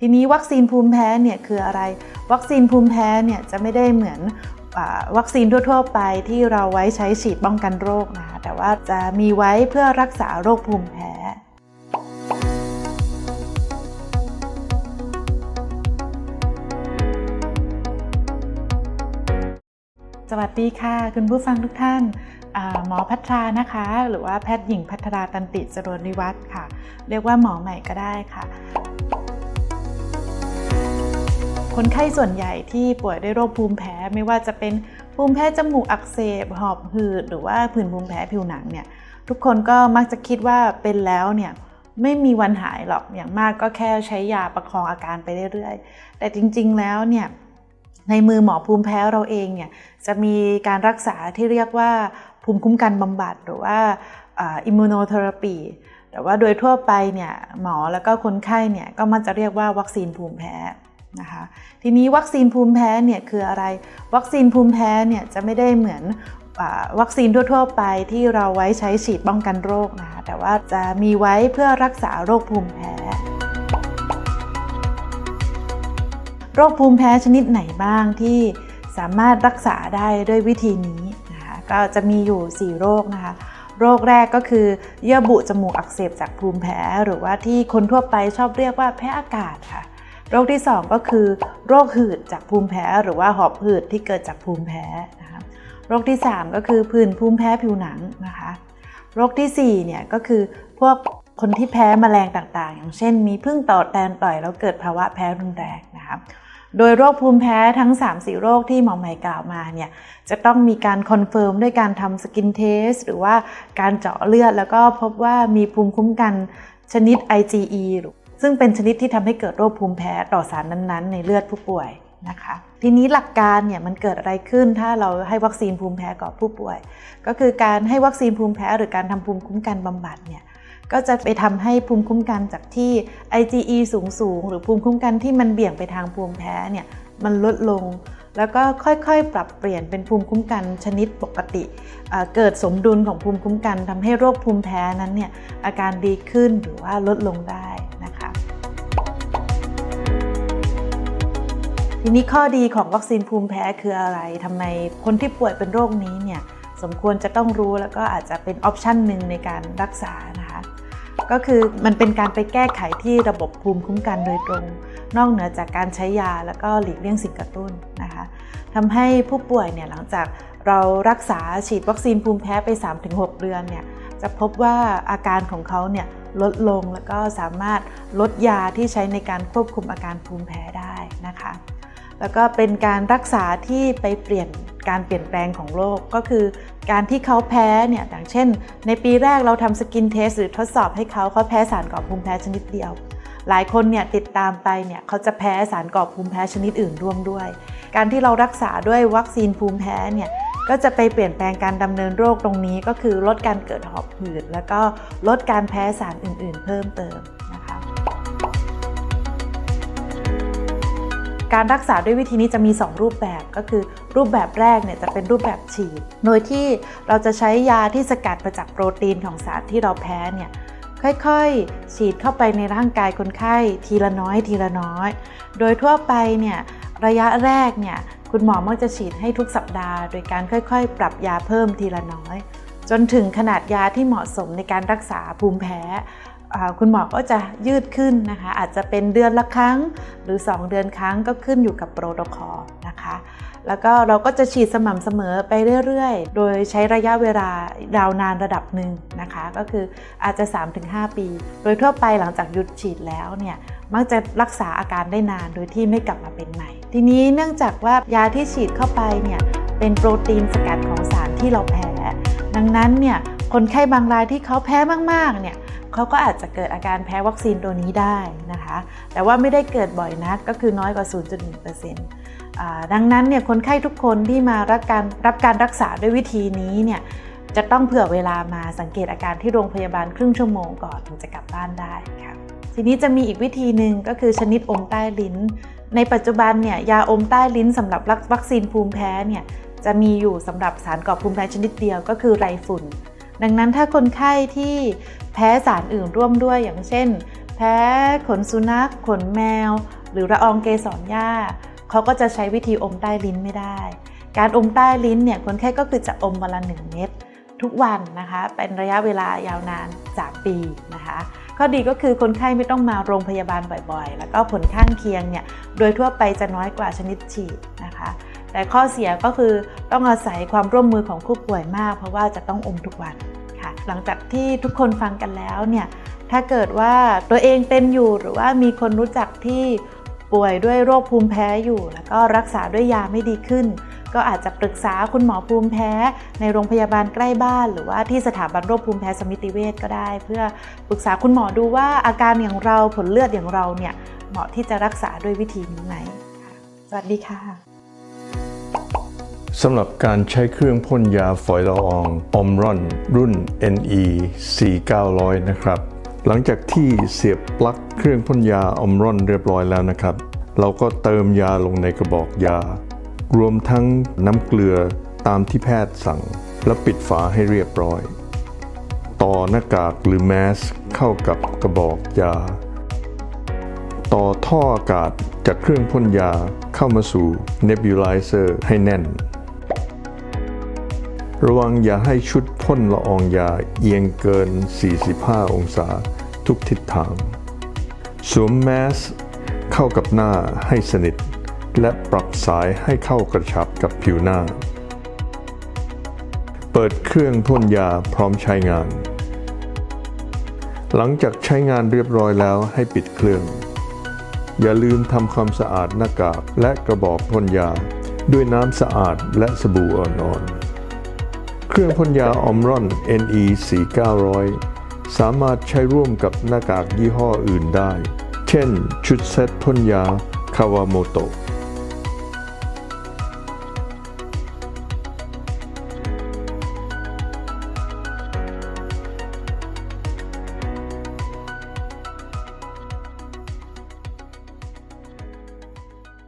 ทีนี้วัคซีนภูมิแพ้เนี่ยคืออะไร วัคซีนภูมิแพ้เนี่ยจะไม่ได้เหมือนวัคซีนทั่ว ๆ ไปที่เราไว้ใช้ฉีดป้องกันโรคนะคะแต่ว่าจะมีไว้เพื่อรักษาโรคภูมิแพ้สวัสดีค่ะ คุณผู้ฟังทุกท่าน หมอพัทรานะคะ หรือว่าแพทย์หญิงพัทราตันติจรวนนิวัฒน์ค่ะ เรียกว่าหมอใหม่ก็ได้ค่ะ คนไข้ส่วนใหญ่ที่ป่วยด้วยโรคภูมิแพ้ไม่ว่าจะเป็นภูมิแพ้จมูกอักเสบ หอบหืด หรือว่าผื่นภูมิแพ้ผิวหนังเนี่ยทุกคนก็มักจะคิดว่าเป็นแล้วเนี่ยไม่มีวันหายหรอกอย่างมากก็แค่ใช้ยาประคองอาการไปเรื่อยๆ แต่จริงๆแล้วเนี่ยในมือหมอภูมิแพ้เราเองเนี่ยจะมีการรักษาที่เรียกว่าภูมิคุ้มกันบำบัดหรือว่าอิมมูโนเทอราปีแต่ว่าโดยทั่วไปเนี่ยหมอแล้วก็คนไข้เนี่ยก็มักจะเรียกว่าวัคซีนภูมิแพ้ นะคะทีนี้วัคซีนภูมิแพ้เนี่ยคืออะไร วัคซีนภูมิแพ้เนี่ยจะไม่ได้เหมือนวัคซีนทั่ว ๆ ไปที่เราไว้ใช้ฉีดป้องกันโรคนะคะแต่ว่าจะมีไว้เพื่อรักษาโรคภูมิแพ้ โรคภูมิแพ้ชนิดไหนบ้างที่สามารถรักษาได้ด้วยวิธีนี้นะคะก็จะมีอยู่ 4 โรคนะคะโรคแรกก็คือเยื่อบุจมูกอักเสบจากภูมิแพ้ หรือว่าที่คนทั่วไปชอบเรียกว่าแพ้อากาศค่ะ โรคที่ 2 ก็คือ โรคหืดจากภูมิแพ้ หรือว่าหอบหืดที่เกิดจากภูมิแพ้นะคะโรคที่ 3 ก็คือผื่นภูมิแพ้ผิวหนังนะคะโรคที่4เนี่ยก็คือพวกคนที่แพ้แมลงต่างๆ อย่างเช่น มีพึ่งต่อแตนต่อยแล้วเกิดภาวะแพ้รุนแรงนะคะโดยโรคภูมิแพ้ทั้ง 3-4 โรคที่หมอใหม่กล่าวมาเนี่ยจะต้องมีการคอนเฟิร์มด้วยการทำสกินเทสหรือว่าการเจาะเลือดแล้วก็พบว่ามีภูมิคุ้มกันชนิด IgE หรือ ซึ่งเป็นชนิดที่ทำให้เกิดโรคภูมิแพ้ต่อสารนั้นๆ ในเลือดผู้ป่วยนะคะ ทีนี้หลักการเนี่ยมันเกิดอะไรขึ้นถ้าเราให้วัคซีนภูมิแพ้กับผู้ป่วย ก็คือการให้วัคซีนภูมิแพ้หรือการทำภูมิคุ้มกันบำบัดเนี่ยก็จะไปทำให้ภูมิคุ้มกันจากที่ IgE สูงสูงหรือภูมิคุ้มกันที่มันเบี่ยงไปทางภูมิแพ้เนี่ยมันลดลง แล้วก็ค่อยๆ ปรับเปลี่ยนเป็นภูมิคุ้มกันชนิดปกติ เกิดสมดุลของภูมิคุ้มกันทำให้โรคภูมิแพ้นั้นเนี่ยอาการดีขึ้นหรือว่าลดลงได้ ทีนี้ข้อดีของวัคซีนภูมิแพ้คืออะไรทำไมคนที่ป่วยเป็นโรคนี้เนี่ยสมควรจะต้องรู้แล้วก็อาจจะเป็นออปชันหนึ่งในการรักษานะคะก็คือมันเป็นการไปแก้ไขที่ระบบภูมิคุ้มกันโดยตรง นอกเหนือจากการใช้ยาแล้วก็หลีกเลี่ยงสิ่งกระตุ้นนะคะทำให้ผู้ป่วยเนี่ยหลังจากเรารักษาฉีดวัคซีนภูมิแพ้ไป 3-6 เดือนเนี่ยจะพบว่าอาการของเขาเนี่ยลดลงแล้วก็สามารถลดยาที่ใช้ในการควบคุมอาการภูมิแพ้ได้นะคะ แล้วก็เป็นการรักษาที่ไปเปลี่ยนการเปลี่ยนแปลงของโรคก็คือ การที่เขาแพ้เนี่ยอย่างเช่น ในปีแรกเราทำสกินเทสหรือทดสอบให้เขาเขาแพ้สารก่อภูมิแพ้ชนิดเดียว หลายคนเนี่ยติดตามไปเนี่ยเขาจะแพ้สารก่อภูมิแพ้ชนิดอื่นร่วมด้วย การที่เรารักษาด้วยวัคซีนภูมิแพ้เนี่ยก็จะไปเปลี่ยนแปลงการดำเนินโรคตรงนี้ก็คือลดการเกิดหอบหืด แล้วก็ลดการแพ้สารอื่น ๆ เพิ่มเติม การรักษาด้วยวิธีนี้จะมี 2 รูปแบบก็คือ รูปแบบแรกเนี่ยจะเป็นรูปแบบฉีด โดยที่เราจะใช้ยาที่สกัดมาจากโปรตีนของสารที่เราแพ้เนี่ยค่อยๆ ฉีดเข้าไปในร่างกายคนไข้ทีละน้อยทีละน้อย โดยทั่วไปเนี่ยระยะแรกเนี่ยคุณหมอมักจะฉีดให้ทุกสัปดาห์ โดยการค่อยๆ ปรับยาเพิ่มทีละน้อย จนถึงขนาดยาที่เหมาะสมในการรักษาภูมิแพ้ คุณหมอก็จะยืดขึ้นนะคะ อาจจะเป็นเดือนละครั้งหรือ 2 เดือนครั้งก็ขึ้นอยู่กับโปรโตคอลนะคะ แล้วก็เราก็จะฉีดสม่ำเสมอไปเรื่อยๆ โดยใช้ระยะเวลายาวนานระดับหนึ่งนะคะ ก็คืออาจจะ 3-5 ปี โดยทั่วไปหลังจากหยุดฉีดแล้วเนี่ยมักจะรักษาอาการได้นานโดยที่ไม่กลับมาเป็นใหม่ ทีนี้เนื่องจากว่ายาที่ฉีดเข้าไปเนี่ยเป็นโปรตีนสกัดของสารที่เราแพ้ ดังนั้นเนี่ยคนไข้บางรายที่เขาแพ้มากๆเนี่ย เขาก็อาจจะเกิดอาการแพ้วัคซีนตัวนี้ได้นะคะ แต่ว่าไม่ได้เกิดบ่อยนักก็คือน้อยกว่า 0.1%ดังนั้นเนี่ยคนไข้ทุกคนที่มารับการรับการรักษาด้วยวิธีนี้เนี่ยจะต้องเผื่อเวลามาสังเกตอาการที่โรงพยาบาลครึ่งชั่วโมงก่อนถึงจะกลับบ้านได้ค่ะทีนี้จะมีอีกวิธีหนึ่งก็คือชนิดอมใต้ลิ้น ในปัจจุบันเนี่ยยาอมใต้ลิ้นสำหรับวัคซีนภูมิแพ้เนี่ยจะมีอยู่สำหรับสารก่อภูมิแพ้ชนิดเดียวก็คือไรฝุ่น ดังนั้นถ้าคนไข้ที่แพ้สารอื่นร่วมด้วยอย่างเช่น แพ้ขนสุนัขขนแมว หรือละอองเกสรหญ้าเขาก็จะใช้วิธีอมใต้ลิ้นไม่ได้ การอมใต้ลิ้นเนี่ยคนไข้ก็คือจะอมวันละหนึ่งเม็ดทุกวันนะคะ เป็นระยะเวลายาวนาน 3 ปีนะคะ ข้อดีก็คือคนไข้ไม่ต้องมาโรงพยาบาลบ่อยๆ แล้วก็ผลข้างเคียงเนี่ย โดยทั่วไปจะน้อยกว่าชนิดฉีดนะคะ แต่ข้อเสียก็คือต้องอาศัยความร่วมมือของผู้ป่วยมาก เพราะว่าจะต้องอมทุกวันค่ะ หลังจากที่ทุกคนฟังกันแล้วเนี่ยถ้าเกิดว่าตัวเองเป็นอยู่หรือว่ามีคนรู้จักที่ป่วยด้วยโรคภูมิแพ้อยู่ แล้วก็รักษาด้วยยาไม่ดีขึ้น ก็อาจจะปรึกษาคุณหมอภูมิแพ้ ในโรงพยาบาลใกล้บ้าน หรือว่าที่สถาบันโรคภูมิแพ้สมิติเวชก็ได้ เพื่อปรึกษาคุณหมอดูว่าอาการอย่างเราผลเลือดอย่างเราเนี่ยเหมาะที่จะรักษาด้วยวิธีนี้ไหมสวัสดีค่ะ สำหรับการใช้เครื่องพ่นยาฝอยละอองอมรอน รุ่น NE 4900 นะครับ หลังจากที่เสียบปลั๊กเครื่องพ่นยาอมรอนเรียบร้อยแล้วนะครับ เราก็เติมยาลงในกระบอกยา รวมทั้งน้ำเกลือตามที่แพทย์สั่ง และปิดฝาให้เรียบร้อย ต่อหน้ากากหรือแมสเข้ากับกระบอกยา ต่อท่ออากาศจากเครื่องพ่นยาเข้ามาสู่เนบิวไลเซอร์ให้แน่น ระวังอย่าให้ชุดพ่นละอองยาเอียงเกิน 45 องศาทุกทิศทาง สวมแมสเข้ากับหน้าให้สนิท และปรับสายให้เข้ากระชับกับผิวหน้า เปิดเครื่องพ่นยาพร้อมใช้งาน หลังจากใช้งานเรียบร้อยแล้วให้ปิดเครื่อง อย่าลืมทำความสะอาดหน้ากากและกระบอกพ่นยา ด้วยน้ำสะอาดและสบู่อ่อนๆ เครื่องพ่นยาอมรอน NE 4900 สามารถใช้ร่วมกับหน้ากากยี่ห้ออื่นได้ เช่น ชุดเซตพ่นยาคาวาโมโตะ